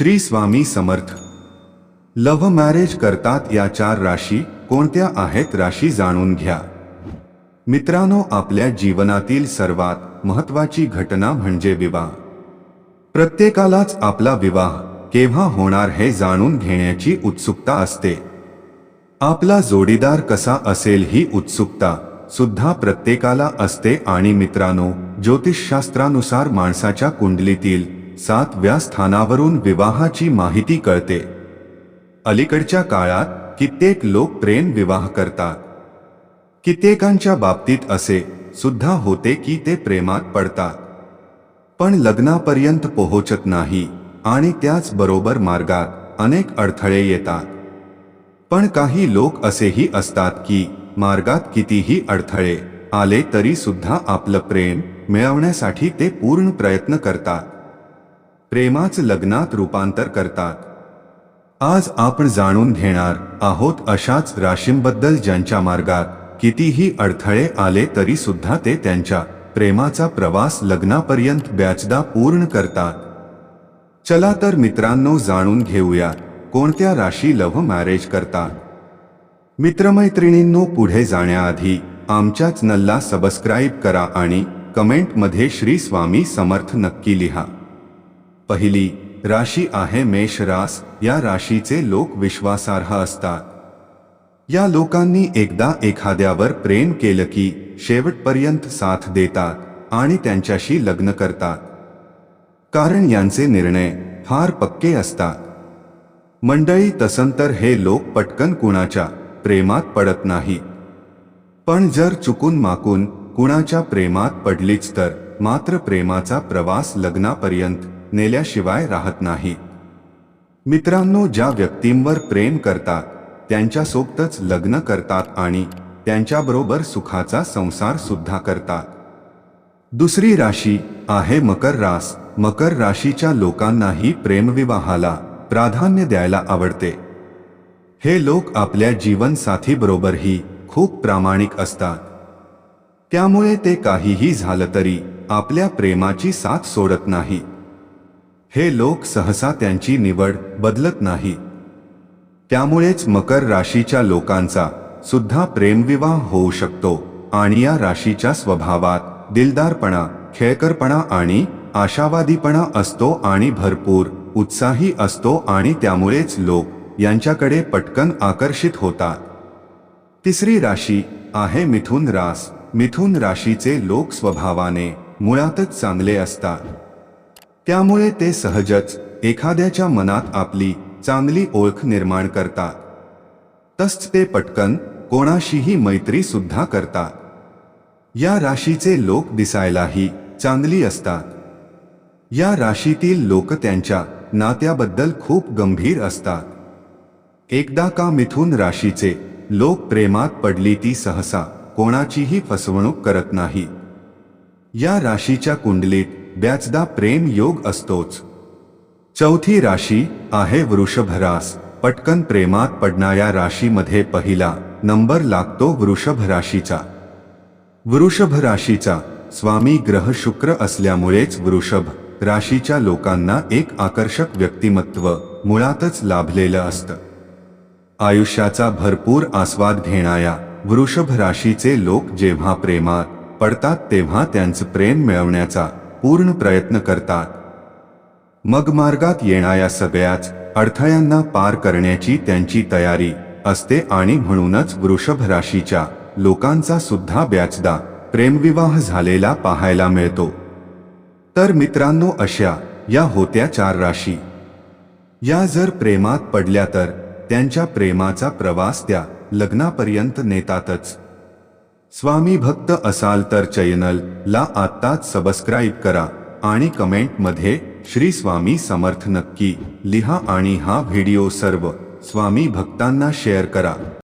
Shri Swami Samarth. Love marriage करतात या चार राशी कोणत्या आहेत राशी जाणून घ्या. मित्रांनो आपल्या जीवनातील सर्वात महत्वाची घटना म्हणजे विवाह. प्रत्येकालाच आपला विवाह केव्हा होणार हे जाणून घेण्याची उत्सुकता असते. आपला जोडीदार कसा असेल ही उत्सुकता सुद्धा प्रत्येकाला असते आणि मित्रांनो ज्योतिषशास्त्रानुसार माणसाच्या कुंडलीतील सातव्या स्थानावरून विवाहाची माहिती कळते. अलीकडच्या काळात कित्येक लोक प्रेम विवाह करतात. कित्येकांच्या बाबतीत असे सुद्धा होते की ते प्रेमात पडतात. पण लग्नापर्यंत पोहोचत नाही आणि त्याचबरोबर मार्गात अनेक अडथळे येतात. पण काही लोक असेही असतात की मार्गात कितीही अडथळे आले तरी सुद्धा आपलं प्रेम मिळवण्यासाठी ते पूर्ण प्रयत्न करतात. प्रेमाच लग्नात रूपांतर करतात. आज आपण जाणून घेणार आहोत अशाच राशींबद्दल ज्यांच्या मार्गात कितीही अडथळे आले तरी सुद्धा ते त्यांच्या प्रेमाचा प्रवास लग्नापर्यंत बॅचदा पूर्ण करतात. चला तर मित्रांनो जाणून घेऊया कोणत्या राशी लव्ह मॅरेज करतात. मित्रमैत्रिणींनो पुढे जाण्याआधी आमच्याच नल्ला सबस्क्राईब करा आणि कमेंटमध्ये श्री स्वामी समर्थ नक्की लिहा. पहिली राशी आहे मेष रास. या राशीचे लोक विश्वासार्ह असतात. या लोकांनी एकदा एखाद्यावर प्रेम केलं की शेवटपर्यंत साथ देतात आणि त्यांच्याशी लग्न करतात. कारण यांचे निर्णय फार पक्के असतात. मंडळी तसंतर हे लोक पटकन कुणाच्या प्रेमात पडत नाही. पण जर चुकून माकून कुणाच्या प्रेमात पडलीच तर मात्र प्रेमाचा प्रवास लग्नापर्यंत नेल्याशिवाय राहत नाही. मित्रांनो ज्या व्यक्तींवर प्रेम करतात त्यांच्यासोबतच लग्न करतात आणि त्यांच्याबरोबर सुखाचा संसार सुद्धा करतात. दुसरी राशी आहे मकर रास. मकर राशीच्या लोकांनाही प्रेमविवाहाला प्राधान्य द्यायला आवडते. हे लोक आपल्या जीवनसाथीबरोबरही खूप प्रामाणिक असतात. त्यामुळे ते काहीही झालं तरी आपल्या प्रेमाची साथ सोडत नाही. हे लोक सहसा त्यांची निवड बदलत नाही. त्यामुळेच मकर राशीच्या लोकांचा सुद्धा प्रेमविवाह होऊ शकतो आणि या राशीच्या स्वभावात दिलदारपणा खेळकरपणा आणि आशावादीपणा असतो आणि भरपूर उत्साही असतो आणि त्यामुळेच लोक यांच्याकडे पटकन आकर्षित होतात. तिसरी राशी आहे मिथुन रास. मिथुन राशीचे लोक स्वभावाने मुळातच चांगले असतात. त्यामुळे ते सहजच एखाद्याच्या मनात आपली चांगली ओळख निर्माण करतात. तसच ते पटकन कोणाशीही मैत्री सुद्धा करतात. या राशीचे लोक दिसायलाही चांगली असतात. या राशीतील लोक त्यांच्या नात्याबद्दल खूप गंभीर असतात. एकदा का मिथुन राशीचे लोक प्रेमात पडली ती सहसा कोणाचीही फसवणूक करत नाही. या राशीच्या कुंडलीत बॅचदा प्रेम योग असतोच. चौथी राशी आहे वृषभ रास पटकन प्रेमात पडणाऱ्या राशीमध्ये पहिला नंबर लागतो वृषभ राशीचा वृषभ राशीचा स्वामी ग्रह शुक्र असल्यामुळेच वृषभ राशीच्या लोकांना एक आकर्षक व्यक्तिमत्व मुळातच लाभलेलं असतं. आयुष्याचा भरपूर आस्वाद घेणाऱ्या वृषभ राशीचे लोक जेव्हा प्रेमात पडतात तेव्हा त्यांचं प्रेम मिळवण्याचा पूर्ण प्रयत्न करतात. मग मार्गात येणाऱ्या सगळ्याच अडथळ्यांना पार करण्याची त्यांची तयारी असते आणि म्हणूनच वृषभ राशीच्या लोकांचा सुद्धा बॅचदा प्रेमविवाह झालेला पाहायला मिळतो. तर मित्रांनो अशा या होत्या चार राशी. या जर प्रेमात पडल्या तर त्यांच्या प्रेमाचा प्रवास त्या लग्नापर्यंत नेतातच. स्वामी भक्त असाल तर चॅनल ला आत्ताच सबस्क्राईब करा आणि कमेंटमध्ये श्री स्वामी समर्थ नक्की लिहा आणि हा व्हिडिओ सर्व स्वामी भक्तांना शेअर करा.